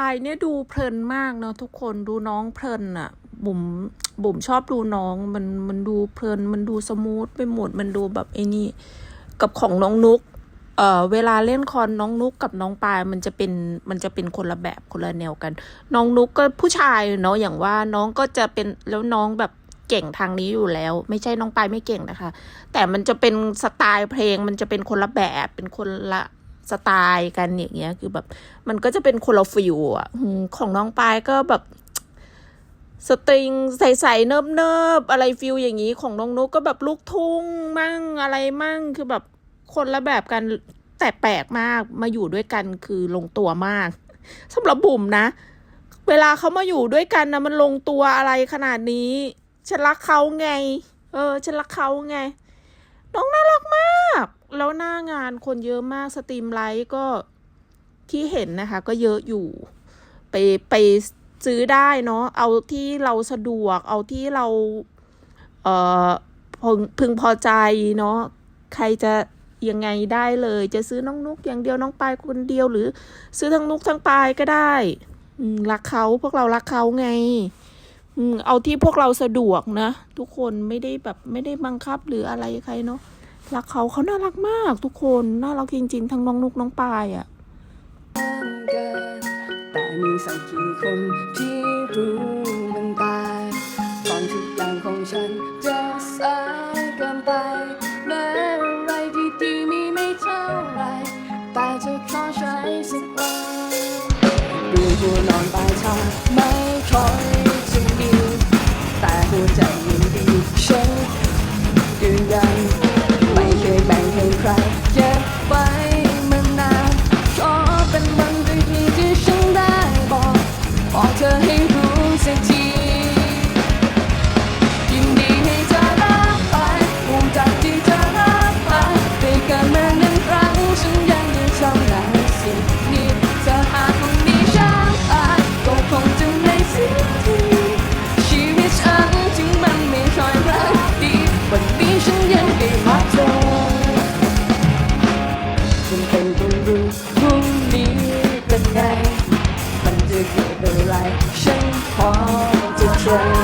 ายเนี่ยดูเพลินมากเนาะทุกคนดูน้องเพลินอะบุ๋มบุ๋มชอบดูน้องมันมันดูเพลิน มันดูสมูทไปหมดมันดูแบบไอ้นี่ กับของน้องนุกเอ่อเวลาเล่นคอนน้องนุกกับน้องปายมันจะเป็นมันจะเป็นคนละแบบคนละแนวกัน น้องนุกก็ผู้ชายเนาะอย่างว่าน้องก็จะเป็นแล้วน้องแบบเก่งทางนี้อยู่แล้ว ไม่ใช่น้องปายไม่เก่งนะคะ แต่มันจะเป็นสไตล์เพลงมันจะเป็นคนละแบบเป็นคนละ สไตล์กันอย่างเงี้ย คือแบบ มันก็จะเป็นคนละฟิวอะของน้องปายก็แบบ สตริงใสๆเนิบๆอะไรฟิลอย่างนี้ของน้องนุกก็แบบลูกทุ่งมั่งอะไรมั่งคือแบบคนละแบบกันแต่แปลกมากมาอยู่ด้วยกันคือลงตัวมากสำหรับบุ๋มนะ เวลาเขามาอยู่ด้วยกันนะมันลงตัวอะไรขนาดนี้ฉันรักเขาไง เออฉันรักเขาไง น้องน่ารักมาก แล้วหน้างานคนเยอะมากสตรีมไลท์ก็ที่เห็นนะคะ ก็เยอะอยู่ ไปไปซื้อได้เนาะเอาที่เราสะดวก เอาที่เราเอ่อพึงพึงพอใจเนาะใครจะยังไงได้เลย จะซื้อน้องนุกอย่างเดียวน้องปายคนเดียวหรือ ซื้อทั้งนุกทั้งปายก็ได้รักเขาพวกเรารักเขาไงเอาที่พวกเราสะดวกนะ ทุกคนไม่ได้แบบไม่ได้บังคับหรืออะไรใครเนาะ รักเขาเขาน่ารักมากทุกคนน่ารักจริง ๆ ทั้งน้องนุกน้องปายอะ่ะแต่มีสักกี่คนที่รู้มันตายอนทุกอย่างของฉันจะสายเกินไปแม้อะไรดีๆมีไม่เท่าไรแต่จะขอใช้สักวันดูหัวนอนปลายทาไม่ค่อยจะดีแต่หัวใจยังดีฉัน กิดอะไ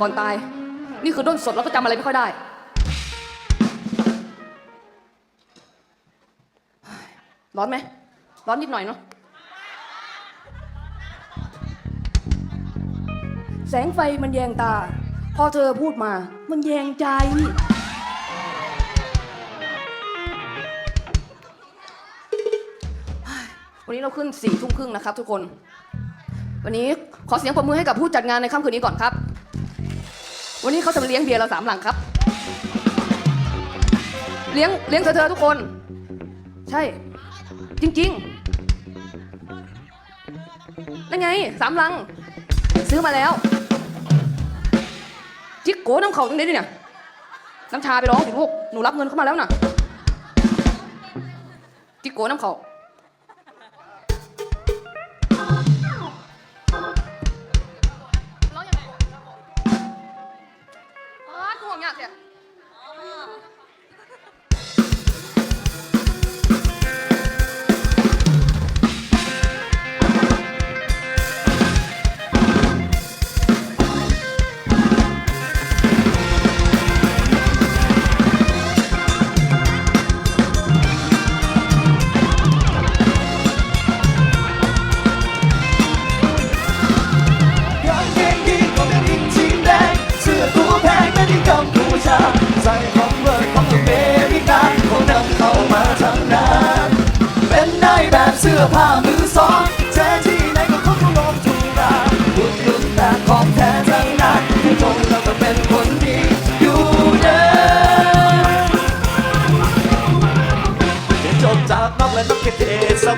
ก่อนตาย นี่คือด้นสดแล้วก็จำอะไรไม่ค่อยได้ ร้อนไหม ร้อนนิดหน่อยเนาะ แสงไฟมันแยงตา พอเธอพูดมา มันแยงใจ วันนี้เราขึ้นสี่ทุ่มครึ่งนะครับทุกคน วันนี้ขอเสียงปรบมือให้กับผู้จัดงานในค่ำคืนนี้ก่อนครับ วันนี้เขาจะมาเลี้ยงเบียร์เราสามหลังครับ เลี้ยงเลี้ยงเธอทุกคน ใช่ จริงๆนั่นไงสามหลัง ซื้อมาแล้ว จิ๊กโก้น้ำเขาตรงนี้ดิเนี่ยน้ำชาไปร้องสิลูกหนูรับเงินเข้ามาแล้วน่ะ จิ๊กโก้น้ำเขา Gracias.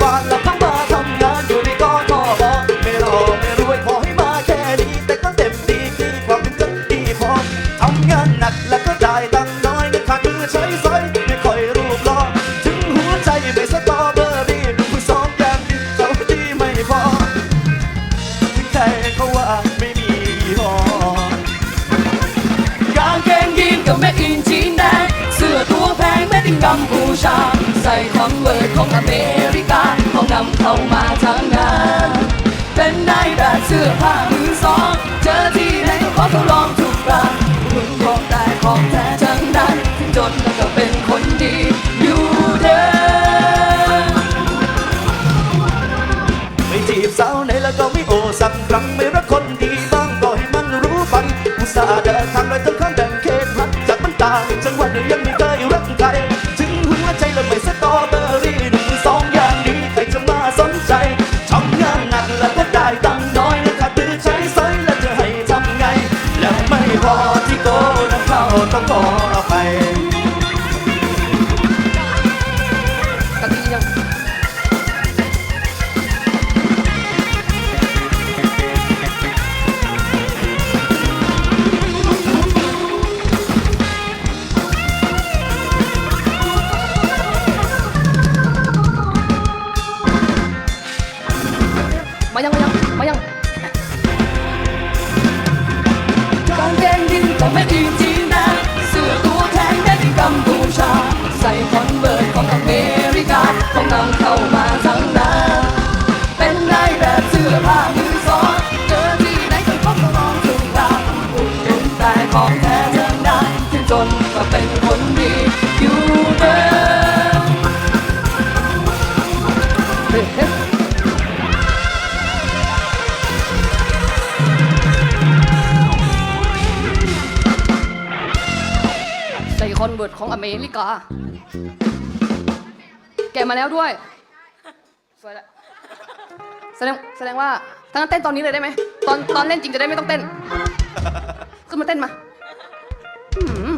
บานและทั้งมาทำงานอยู่ในกอทบไม่รอไม่รวยขอให้มาแค่นี้แต่ก็เต็มที่คือความเป็นคนดีพอทำงานหนักแล้วก็ได้ตังน้อยเงินขาดมือใช้สอยไม่ค่อยรูปรอถึงหัวใจไม่สตอเบอรี่เป็นผู้สองแกมดินเขาที่ไม่พอถึงใครเขาว่าไม่มีหอกางเกงยีนกับแม่อินชีนแดงเสื้อตัวแพงไม่ติงกำมพูชา ใส่คอนเวิร์ตของอเมริกาเขานำเข้ามาทางนั้นเป็นได้แบบเสื้อผ้ามือสอง เจอที่ไหนก็ขอทดลองทุกร้านคุณของได้ของแท้ทั้งนั้นถึงจนแล้วก็เป็นคนดีอยู่เด้อไม่จีบสาวไหนแล้วก็ไม่โอสักครั้งไม่รักคนดีบ้างก็ให้มันรู้ฟังอุตส่าห์เดินทางไปทั้งข้างแบ่งเขตพักจากมันตางจังหวัดยังไม่เคย อนเวิร์ตของอเมริกา แกะมาแล้วด้วย สวยละแสดงแสดงว่าถ้างั้นเต้นตอนนี้เลยได้ไหม ตอนตอนเล่นจริงจะได้ไม่ต้องเต้น ขึ้นมาเต้นมาอืม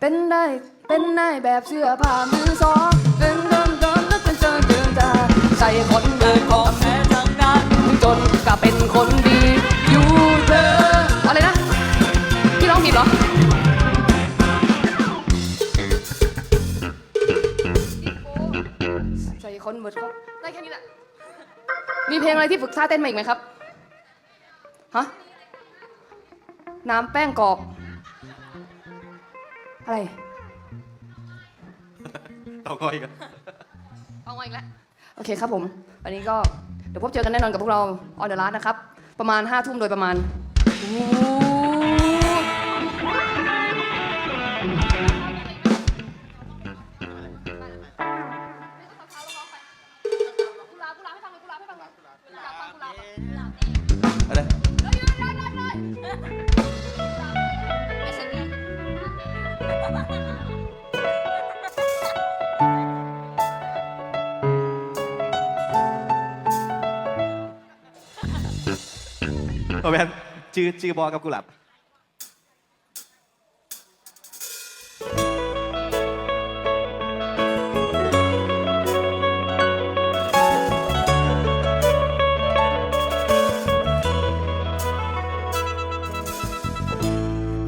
เป็นได้เป็นได้แบบเสื้อผ้ามือสองเป็นเดินเดินแล้วเป็นเจอเดินตาใส่คอนเวิร์ตของแท้ทั้งนั้นจนก็เป็นคนดีอยู่เธออะไรนะพี่ร้องผิดเหรอ มีเพลงอะไรที่ฝึกท่าเต้นมาอีกไหมครับ ฮะ น้ำแป้งกรอบ อะไรต่อก้อยกันเอามาอีกแล้ว โอเคครับผม วันนี้ก็เดี๋ยวพบเจอกันแน่นอนกับพวกเราออนเดอะ s t นะครับ ประมาณ5้าทุ่มโดยประมาณ โอแมนจื้อจื้อบอกับกุหลาบ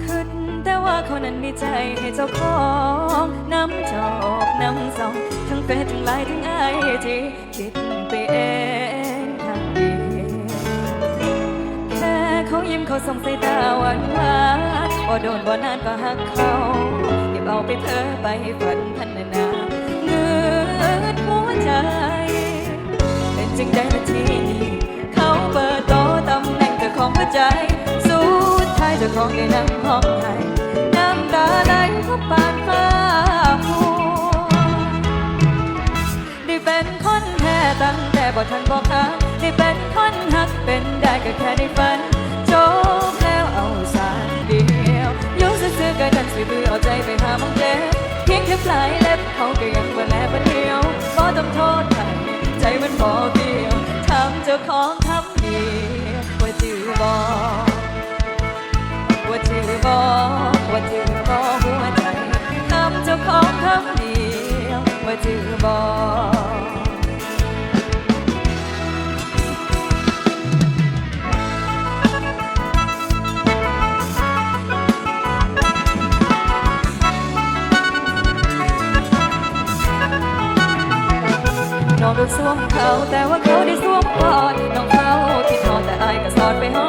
คิดแต่ว่าเขานั้นมีใจให้เจ้าของน้ำจอกน้ำซอง ทั้งเฟซทั้งไลน์ทั้งไอจีคิด ยิ้มเขาส่งสายตาหวานหวานบ่โดนบ่นานก็หักเขาเก็บเอาไปเพ้อไปฝันพันนานาเงือดหัวใจ เป็นจึงได้ละทีนี้เขาเปิดโตตำแหน่งเจ้าของหัวใจ สุดท้ายเจ้าของได้นั่งห้องไห้น้ำตาไหลก็ปานฟ้ามัวได้เป็นคนแท้ตั้งแต่บ่ทันบอกหาได้เป็นคนหักเป็นได้ก็แค่ได้ เได้สวมเขาแต่ว่าเขาได้สวมกอดน้องเขาที่ทอนแต่อายก็สอดไปห